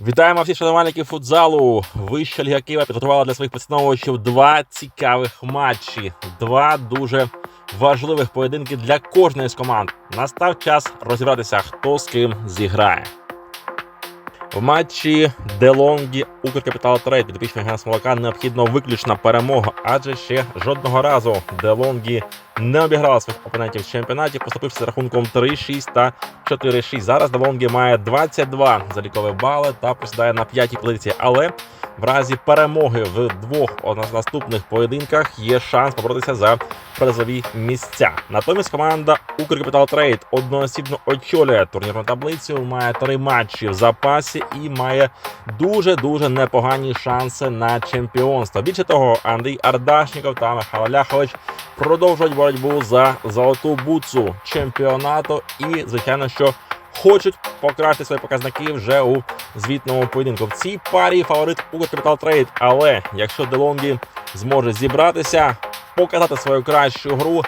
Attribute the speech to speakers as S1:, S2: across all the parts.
S1: Вітаємо всіх шанувальників футзалу. Вища Ліга Києва підготувала для своїх поціновувачів два цікавих матчі, два дуже важливих поєдинки для кожної з команд. Настав час розібратися, хто з ким зіграє. В матчі Делонгі Укркапітал Трейд підопічний Ганс Молока необхідно виключна перемога, адже ще жодного разу Делонгі не обіграла своїх опонентів в чемпіонаті, поступивши з рахунком 3-6 та 4-6. Зараз Делонгі має 22 залікові бали та посідає на п'ятій позиції. Але в разі перемоги в двох наступних поєдинках є шанс поборотися за призові місця. Натомість команда Укркапітал Трейд одноосібно очолює турнірну таблицю, має три матчі в запасі і має дуже дуже непогані шанси на чемпіонство. Більше того, Андрій Ардашніков та Михайло Ляхович продовжують боротьбу за золоту буцу чемпіонату. І звичайно, що хочуть покращити свої показники вже у звітному поєдинку. В цій парі фаворит Укркапітал Трейд. Але якщо Делонгі зможе зібратися, показати свою кращу гру.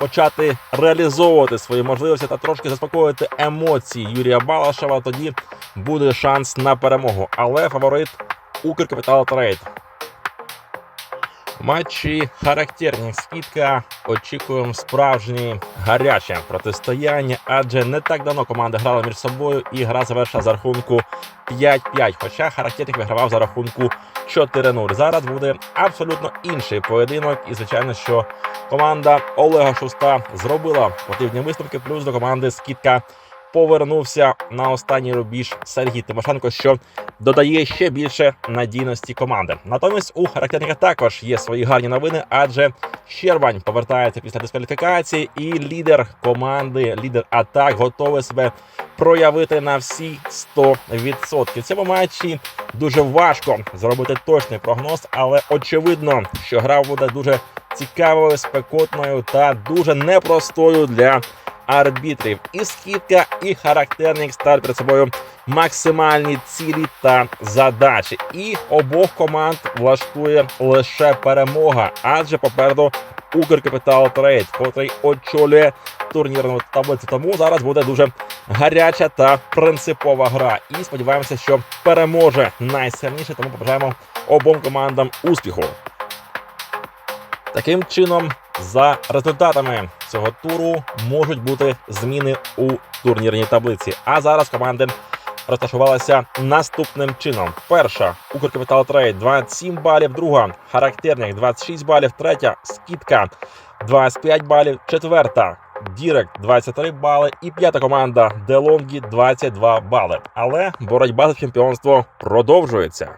S1: Почати реалізовувати свої можливості та трошки заспокоїти емоції Юрія Балашева, тоді буде шанс на перемогу. Але фаворит Укркапітал Трейд. Матчі характерні скидка. Очікуємо справжні гаряче протистояння, адже не так давно команди грали між собою, і гра завершила за рахунку 5-5. Хоча характерник вигравав за рахунку 4-0. Зараз буде абсолютно інший поєдинок, і звичайно, що команда Олега Шуста зробила потрібні висновки. Плюс до команди скидка повернувся на останній рубіж Сергій Тимошенко, що додає ще більше надійності команди. Натомість у характерника також є свої гарні новини, адже Щербань повертається після дискваліфікації, і лідер команди, лідер атак, готовий себе проявити на всі 100%. В цьому матчі дуже важко зробити точний прогноз, але очевидно, що гра буде дуже цікавою, спекотною та дуже непростою для арбітрів. І скидка, і характерник ставлять перед собою максимальні цілі та задачі. І обох команд влаштує лише перемога, адже попереду Укркапітал Трейд, котрий очолює турнірну таблицю. Тому зараз буде дуже гаряча та принципова гра. І сподіваємося, що переможе найсильніше. Тому побажаємо обом командам успіху. Таким чином, за результатами цього туру можуть бути зміни у турнірній таблиці. А зараз команди розташувалися наступним чином: перша Укркапітал Трейд 27 балів, друга характерник 26 балів, третя скидка 25 балів, четверта. Дірект 23 бали і п'ята команда Делонгі 22 бали. Але боротьба за чемпіонство продовжується.